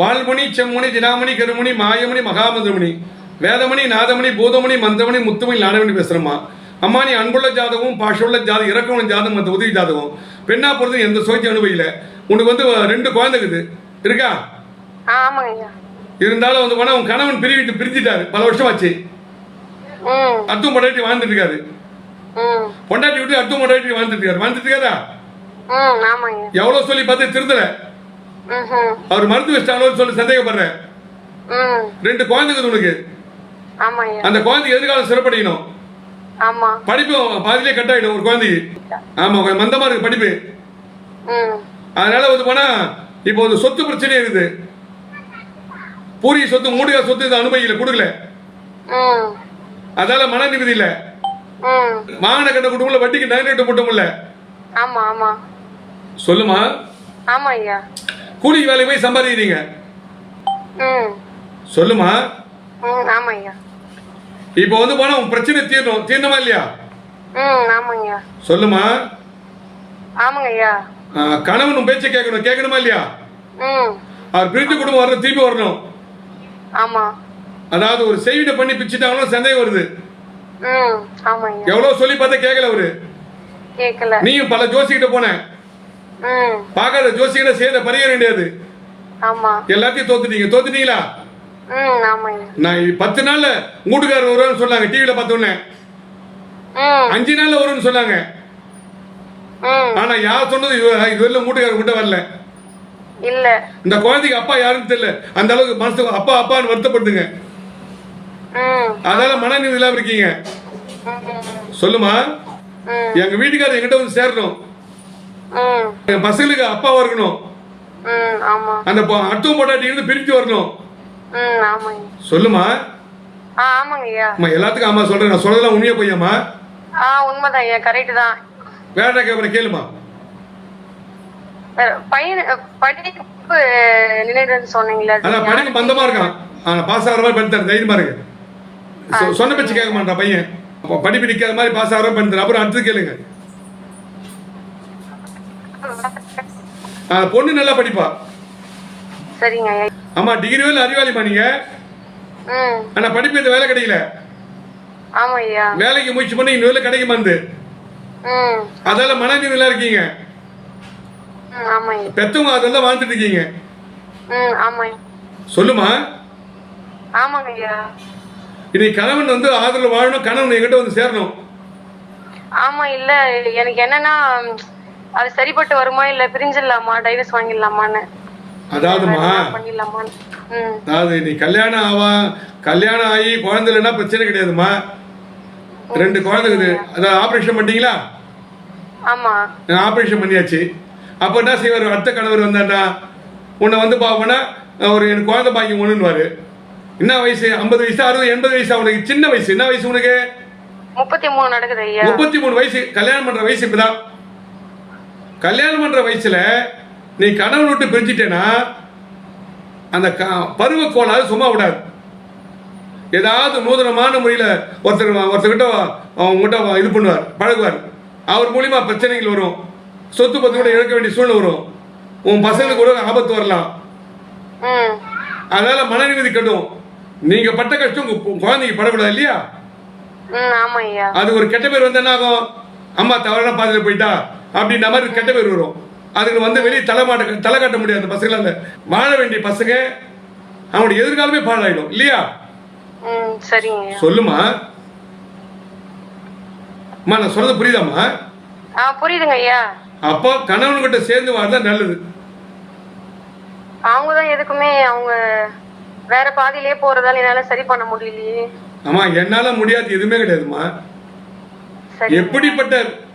வால்முனி செம்முனி தினாமணி கருமணி மாயமணி மகாமந்திரமணி வேதமணி நாதமணி பூதமணி மந்தமணி முத்துமணி நாடமணி பேசுறம்மா. அம்மா நீ அன்புள்ள ஜாதகம் பாஷுள்ள ஜாதகம் இறக்கமுள்ள ஜாதகம் மற்ற உதவி ஜாதகம் பெண்ணா பொறுத்து எந்த சுயத்தை அனுபவிக்கல. உனக்கு வந்து ரெண்டு குழந்தைக்குது இருக்கா? ஆமாங்க ஐயா இருந்தாலும் வந்து போனா உன் கணவன் பிரிவிட்டு பிரிஞ்சிட்டாரு. பல வருஷம் ஆச்சு அத்தும் பொண்டாட்டி வாழ்ந்துட்டு இருக்காரு. பொண்டாட்டி விட்டு அத்தும் பொண்டாட்டி வாழ்ந்துட்டு இருக்காரு. வாழ்ந்துட்டு இருக்காரா எவ்வளவு சொல்லி பார்த்து திருந்தல அவர் மருந்து வச்சிட்டாங்களோன்னு சொல்லி சந்தேகப்படுறேன். ம் ரெண்டு குழந்தைக்குது உனக்கு. அந்த குழந்தைக்கு எதிர்காலம் சிறப்படையணும் படிப்பு பாதியிலே கட் ஆயிடும் ஒரு குழந்தைக்கு. ஆமா கொஞ்சம் மந்தமா இருக்கு படிப்பு. அதனால வந்து போனா இப்போ வந்து சொத்து பிரச்சனை இருக்குது. பூரிய சொத்து மூடியா சொத்து இது அனுபவிக்கல கொடுக்கல. அதால மன நிம்மதி இல்ல. வாகன கட்ட குடும்பம்ல வட்டிக்கு நகை நட்டு போட்டோம்ல ஆமா ஆமா. சொல்லுமா? ஆமா ஐயா. கூலி வேலைக்கு போய் சம்பாதிக்கிறீங்க. ம். சொல்லுமா? ஆமா ஐயா. இப்போ வந்து போனா உன் பிரச்சனை தீரணும் தீரணுமா இல்லையா? ம் ஆமாங்க ஐயா. சொல்லுமா? ஆமாங்க ஐயா. ஆ, கணவன் பேச்சை கேட்கணும். கேட்கணுமா இல்லையா? அவர் பிரிஞ்சு குடும்பம் வரணும் திருப்பி வரணும். ஆமா. அதாவது ஒரு செய்வினை பண்ணி பிச்சுட்டாங்களோ சந்தேகம் வருது. எவ்வளவு சொல்லி பார்த்தா கேட்கல அவரு. நீயும் பல ஜோசிக்கிட்ட போன. ம். பார்க்காத ஜோசிக்கிட்ட சேர்ந்த பரிகாரம் கிடையாது. எல்லாத்தையும் தோத்துட்டீங்க. தோத்துட்டீங்களா? நான் பத்து நாள்ல வீட்டுக்காரர் வருவான்னு சொன்னாங்க பார்த்தோன்னே ம். அஞ்சு நாள்ல வரும்னு சொன்னாங்க. ஆனா யார் சொன்னது இது இதுவரையிலும் வீட்டுக்காரர் கிட்ட வரல. இல்ல. இந்த குழந்தைக்கு அப்பா யாருன்னு தெரியல. அந்த அளவுக்கு மனசு அப்பா அப்பான்னு வருத்தப்படுதுங்க. ம். அதனால மனநிலை இல்லாம இருக்கீங்க. சொல்லுமா? எங்க வீட்டுக்காரர் என்கிட்ட வந்து சேரணும். என் பசங்களுக்கு அப்பாவா இருக்கணும். ம் ஆமா. அந்த அட்டும் பொட்டாட்டி இருந்து பிரிச்சு வரணும். சொல்லுமா? எல்லாத்துக்கும் ஆமா சொல்றேன். நான் சொல்றதெல்லாம் உண்மையா பொய்யாமா ஆ உண்மைதான் கரெக்ட் தான். வேற என்ன கேட்கறேன் கேளுமா. பையன் படிப்பு நினைவுன்னு சொன்னீங்களா அது அதான் படிப்பு பந்தமா இருக்கான். பாஸ் ஆகிற மாதிரி பண்ணி தரேன் தைரியமா இருக்கு சொ- சொன்ன பேச்சு கேட்க மாட்டான் பையன். படிப்பு நிக்காத மாதிரி பாஸ் ஆகிற பண்ணி தரேன். அப்புறம் அடுத்து கேளுங்க. பொண்ணு நல்லா படிப்பா. சரிங்க. ஆமா டிகிரி வேலை அறிவாளிமா நீங்க? ஆனா படிப்பு இந்த வேலை கிடைக்கல? ஆமா வேலைக்கு முயற்சி பண்ணி இந்த வேலை கிடைக்க மாந்து ம். அதால மனநிலையில இருக்கீங்க. ம் ஆமா ஐயா பெத்தவங்க அதெல்லாம் வாழ்ந்துட்டு இருக்கீங்க. சொல்லுமா? இன்னைக்கு கணவன் வந்து ஆதரவு வாழணும் கணவன் என்கிட்ட வந்து சேரணும். ஆமா இல்ல. எனக்கு என்னன்னா அது சரிப்பட்டு வருமா இல்ல பிரிஞ்சிடலாமா டைவர்ஸ் வாங்கிடலாமான்னு. அதாவதுமா அதாவது நீ கல்யாணம் ஆவா கல்யாணம் ஆகி குழந்தை இல்லைன்னா பிரச்சனை கிடையாதுமா ரெண்டு குழந்தை இருக்குது அதாவது ஆபரேஷன் பண்ணிட்டீங்களா? ஆமா. ஆபரேஷன் பண்ணியாச்சு. அப்போ என்ன செய்வார்? அடுத்த கணவர் வந்தாண்டா உன்னை வந்து பார்ப்போன்னா ஒரு எனக்கு குழந்தை பாக்கியம் ஒண்ணுன்னுவாரு. என்ன வயசு? ஐம்பது வயசு அறுபது எண்பது வயசு உனக்கு? சின்ன வயசு. என்ன வயசு உனக்கு? முப்பத்தி மூணு நடக்குது முப்பத்தி மூணு வயசு. கல்யாணம் பண்ற வயசு இப்பதான் கல்யாணம் பண்ற வயசுல நீ கணவன் விட்டு பிரிஞ்சிட்டேன்னா அந்த பருவ கோளாறு சும்மா விடாது. ஏதாவது நூதனமான முறையில் ஒருத்தர் ஒருத்தர்கிட்ட அவங்ககிட்ட இது பண்ணுவார் பழகுவார். அவர் மூலியமா பிரச்சனைகள் வரும். சொத்து பத்து கூட இழக்க வேண்டிய சூழ்நிலை வரும். உன் பசங்களுக்கு கூட ஆபத்து வரலாம். அதனால மன நிம்மதி கட்டும் நீங்க பட்ட கஷ்டம் உங்க கு- குழந்தைக்கு படக்கூடாது இல்லையா? அது ஒரு கெட்ட பேர் வந்து என்ன ஆகும்? அம்மா தவறான பாதையில் போயிட்டா? அப்படின்ற மாதிரி கெட்ட பேர் வரும். அதுக்கு வந்து வெளியே தலை மாட்ட தலை காட்ட முடியாது அந்த பசங்களால வாழ வேண்டிய பசங்க அவனுடைய எதிர்காலமே பாழாயிடும். இல்லையா? சொல்லுமா? அம்மா நான் சொல்றது புரியுதாம்மா? புரியுதுங்க ஐயா. அப்போ கணவன்கிட்ட சேர்ந்து வாழ்ந்தா நல்லது. அவங்க தான் எதுக்குமே அவங்க வேற பாதையிலே போறதால என்னால சரி பண்ண முடியலையே. அம்மா என்னால முடியாது எதுவுமே கிடையாதும்மா. சரி எப்படிப்பட்ட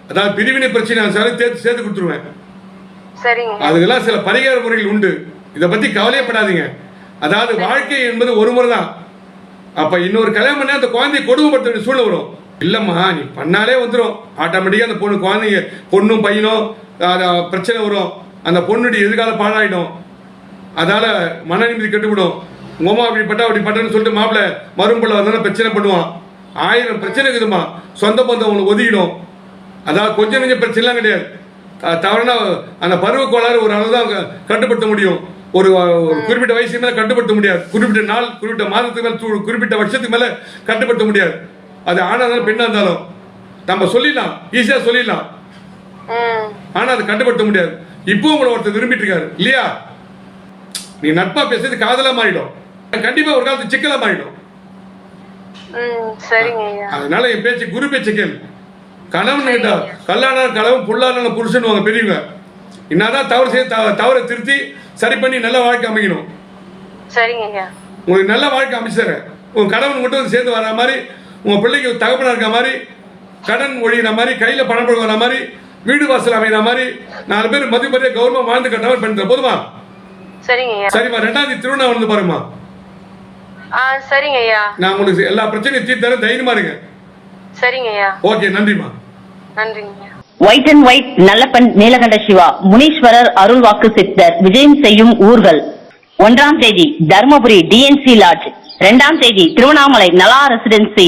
அதாவது பிரிவினை பிரச்சனை சார் சேர்த்து சேர்த்து கொடுத்துருவேன். சரிங்க. அதுக்கெல்லாம் சில பரிகார முறைகள் உண்டு. இதை பத்தி கவலையப்படாதீங்க. அதாவது வாழ்க்கை என்பது ஒரு முறை தான் அப்ப இன்னொரு கல்யாணம் பண்ணா அந்த குழந்தைய கொடுமைப்படுத்த சூழ்நிலை வரும். இல்லம்மா நீ பண்ணாலே வந்துடும் ஆட்டோமேட்டிக்காக அந்த பொண்ணு குழந்தைங்க பொண்ணும் பையனும் பிரச்சனை வரும். அந்த பொண்ணுடைய எதிர்காலம் பாழாயிடும். அதால மன நிம்மதி கெட்டுவிடும். உங்க அப்படி பட்டா அப்படி பட்டன்னு சொல்லிட்டு மாப்பிள்ள மரும்புள்ள வந்தாலும் பிரச்சனை பண்ணுவான். ஆயிரம் பிரச்சனை இருக்குதுமா சொந்த பந்தம் உனக்கு ஒதுக்கிடும். அதாவது கொஞ்சம் கொஞ்சம் பிரச்சனைலாம் கிடையாது. தவறுனா அந்த பருவ கோளாறு ஒரு அளவு தான் கட்டுப்படுத்த முடியும். ஒரு ஒரு குறிப்பிட்ட வயசுக்கு மேலே கட்டுப்படுத்த முடியாது. குறிப்பிட்ட நாள் குறிப்பிட்ட மாதத்துக்கு மேலே குறிப்பிட்ட வருஷத்துக்கு மேலே கட்டுப்படுத்த முடியாது. அது ஆணா இருந்தாலும் இருந்தாலும். நம்ம சொல்லிடலாம். ஈஸியா சொல்லிடலாம். ம் ஆனா அதை கட்டுப்படுத்த முடியாது. இப்போ உங்களை ஒருத்தர் விரும்பிட்டு இருக்காரு இல்லையா? நீ நட்பா பேசுறது காதலா மாறிடும். கண்டிப்பா ஒரு காலத்து சிக்கலா மாறிடும். அதனால என் பேச்சு குரு பேச்சு கேளு. கணவன் கிட்ட கல்யாணம் கலவன் புல்லான புருஷன் வாங்க பெரியவங்க. என்னதான் தவறு செய்ய தவ- தவறை திருத்தி சரி பண்ணி நல்ல வாழ்க்கை அமைக்கணும். உங்களுக்கு நல்ல வாழ்க்கை அமைச்சுறேன் உங்க கணவன் மட்டும் சேர்ந்து வர மாதிரி உங்க பிள்ளைக்கு தகப்பனா இருக்க மாதிரி கடன் ஒழிகிற மாதிரி கையில பணம் வர மாதிரி வீடு வாசல் அமைகிற மாதிரி நாலு பேர் மதிப்பறிய கௌரவம் வாழ்ந்து கட்டவர் பண்ணி போதுமா? சரிங்க ஐயா. சரிம்மா ரெண்டாம் தேதி திருவண்ணா வந்து பாருமா ஆ சரிங்க ஐயா. நான் உங்களுக்கு எல்லா பிரச்சனையும் தீர்த்து தரேன். தைரியமா இருங்க. சரிங்க ஐயா. ஓகே நன்றிம்மா. நன்றிங்க white and white Nallappan Neelakanta Siva Muneeswarar அருள்வாக்கு சித்தர் விஜயம் செய்யும் ஊர்கள். ஒன்றாம் தேதி தர்மபுரி டிஎன்சி லாட்ஜ் இரண்டாம் தேதி திருவண்ணாமலை நலா ரெசிடென்சி